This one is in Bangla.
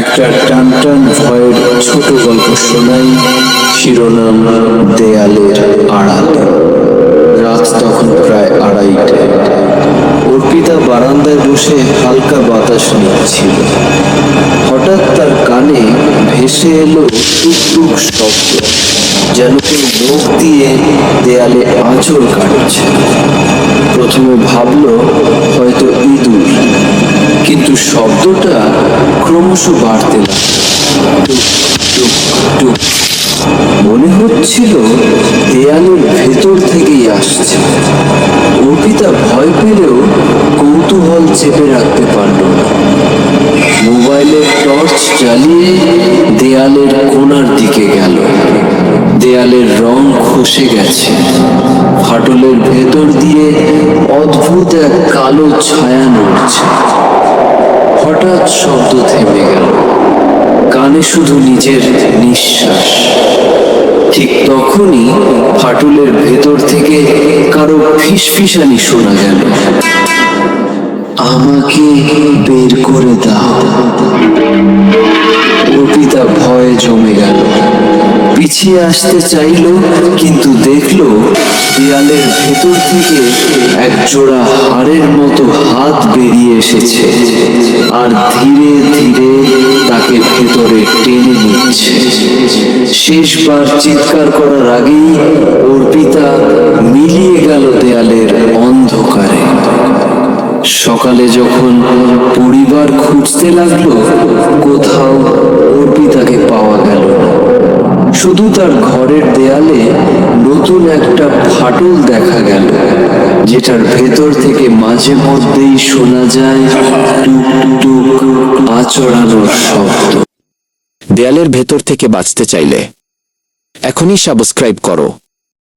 একটা টান টান ভয়ের ছোট গল্প শোনাই শিরোনাম দেয়ালের আড়ালে। রাত তখন প্রায় আড়াইটে। অর্পিতা বারান্দায় বসে হালকা বাতাস নিচ্ছিল। হঠাৎ তার কানে ভেসে এলো টুকটুক শব্দ, যেন কেউ মুখ দিয়ে দেয়ালে আঁচড় কাটছে। প্রথমে ভাবলো, হয়তো ইঁদুর, কিন্তু শব্দটা ক্রমশ বাড়তে লাগল। মনে হচ্ছিল দেয়ালের ভেতর থেকেই আসছে। অর্পিতা ভয় পেলেও কৌতূহল চেপে রাখতে পারল না। মোবাইলের টর্চ জ্বালিয়ে দেয়ালের কোণার দিকে গেল। দেয়ালের রং খসে গেছে। ফাটলের ভেতর দিয়ে অদ্ভুত এক কালো ছায়া নড়ছে। হঠাৎ শব্দ থেমে গেল। কানে শুধু নিজের নিঃশ্বাস। ঠিক তখনই ফাটলের ভেতর থেকে কারও ফিসফিসানি শোনা গেল। আমাকে বের করে দাও। অর্পিতা ভয়ে জমে গেল। পিছিয়ে আসতে চাইলো, কিন্তু দেখল দেয়ালের ভেতর থেকে এক জোড়া হাড়ের মতো হাত বেরিয়ে এসেছে। আর ধীরে ধীরে তাকে ভেতরে টেনে নিচ্ছে। শেষবার চিৎকার করার আগেই অর্পিতা মিলিয়ে গেল দেয়ালের অন্ধকারে। সকালে যখন পরিবার খুঁজতে লাগল, কোথাও অর্পিতাকে পাওয়া গেল না। শুধু তার ঘরের দেয়ালে নতুন একটা ফাটল দেখা গেল। যেটার ভেতর থেকে মাঝে মধ্যেই শোনা যায় টুক টুক আচড়ানোর শব্দ। দেয়ালের ভেতর থেকে বাঁচতে চাইলে এখনই সাবস্ক্রাইব করো।